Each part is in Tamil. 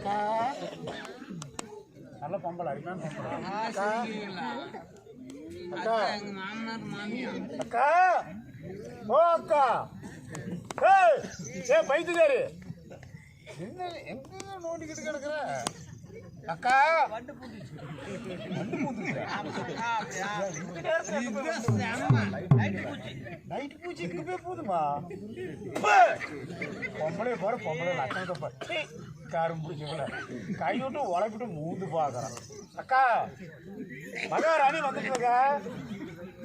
அக்கா. நல்ல பொம்பளை பொம்பளை. அக்கா. அக்கா. ஓ அக்கா. ஏ பைத்துக்காரி என்ன எங்க நோண்டிக்கிட்டு கிடக்குற? அக்கா! வண்டு பூந்துச்சா? நைட் பூச்சி. போய் போதுமா? பொம்பளை பாரு பொம்பளை லட்சணத்தை பாரு காரும் பிடிச்சவங்கள கை விட்டு உழைப்பிட்டு மூந்து பார்க்கறான். அக்கா! மகாராணி வந்துட்டுங்க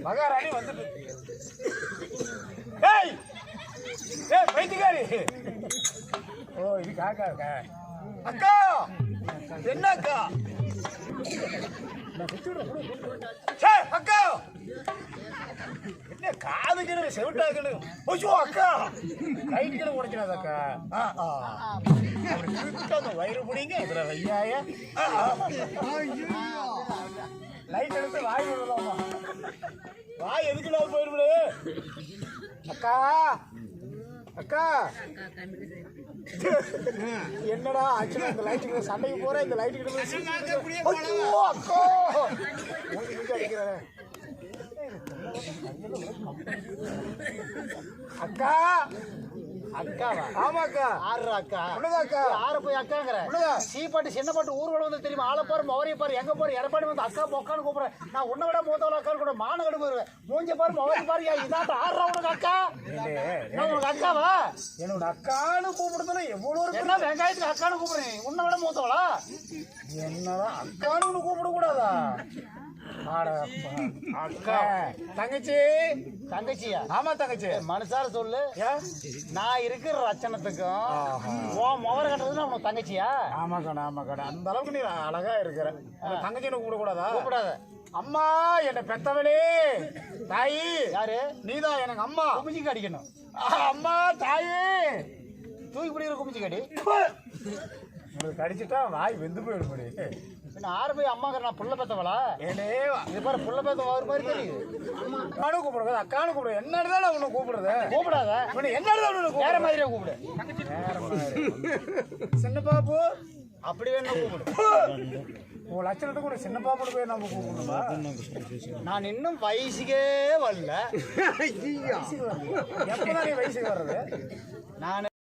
மகாராணி வந்துட்டு ஏய்! ஏய் பைத்தியக்காரி! ஓ இது காக்கா இருக்கா அக்கா! என்ன அக்கா சே, அக்கா! என்ன காது கிணறு செவிட்டா கிணறு ஐயோ அக்கா! கைட்டு கிணறு உடைக்கிறாது அக்கா அந்த வயிறு பிடிங்க இதுல வையாய. லைட் எடுத்து வாய் விடலாமா வாய் எதுக்குடா போயிடுது அக்கா! அக்கா! என்னடா ஆக்சுவலா இந்த லைட்டுக்கு சண்டைக்கு போற இந்த லைட்டுக்கு ஐயோ அக்கா! அக்காவா? ஆமாக்கா. ஆறு அக்கா? அக்கா ஆறு போய் அக்காங்கிற? உள்ளதா சீப்பாட்டு சின்ன பாட்டு ஊர்வலம் வந்து தெரியுமா? ஆளை பாரு மவரையை பாரு எங்க பாரு எடப்பாடி வந்து அக்கா பொக்கான்னு கூப்பிடுறேன் நான் உன்னை விட மூத்தவள அக்கா கூட மானகடு போயிருவேன் மூஞ்ச பாரு மவரை பாரு இதாட்ட ஆடுறா உனக்கு அக்கா? உனக்கு அக்காவா? என்னோட அக்கான்னு கூப்பிடுறதுல எவ்வளோ இருக்கு என்ன வெங்காயத்துக்கு அக்கான்னு கூப்பிடுறேன். உன்னை விட மூத்தவளா? என்னடா அக்கான்னு கூப்பிட கூடாதா அக்கா. தங்கச்சி. தங்கச்சியா? ஆமா தங்கச்சி. மனசார சொல்லு. நான் இருக்கிற ரச்சனத்துக்கும். உன் முகர கட்டுறது உனக்கு தங்கச்சியா? ஆமா கடை ஆமா கடை அந்த அளவுக்கு நீ அழகா இருக்கிற. தங்கச்சின்னு கூப்பிட கூடாதா கூப்பிடாத. அம்மா என்ன பெத்தவளே. தாயி. யாரு? நீதான் எனக்கு அம்மா. குமிச்சிக்கு அடிக்கணும். அம்மா தாயி. தூக்கி பிடிக்கிற குமிச்சி கடி உங்களுக்கு கடிச்சிட்டா வாய் வெந்து போயிடும் முடி பின்ன ஆறு போய் அம்மாங்கிற நான் புள்ள பெத்தவளா? ஏனே இது பாரு புள்ள பெத்த ஒரு மாதிரி தெரியுது. அக்கானு கூப்பிடுறது அக்கானு கூப்பிடுறது. என்ன இருந்தாலும் உன்னை கூப்பிடுறது? கூப்பிடாத. என்ன இருந்தாலும் உன்னை வேற மாதிரியே கூப்பிடு. வேற மாதிரி. சின்ன பாப்பு? அப்படி வேணும் கூப்பிடு. உன் லட்சணத்துக்கு ஒரு சின்ன பாப்புன்னு போய் நம்ம கூப்பிடணுமா? நான் இன்னும் வயசுக்கே வரல. எப்பதான் நீ வயசுக்கு வர்றது? நான்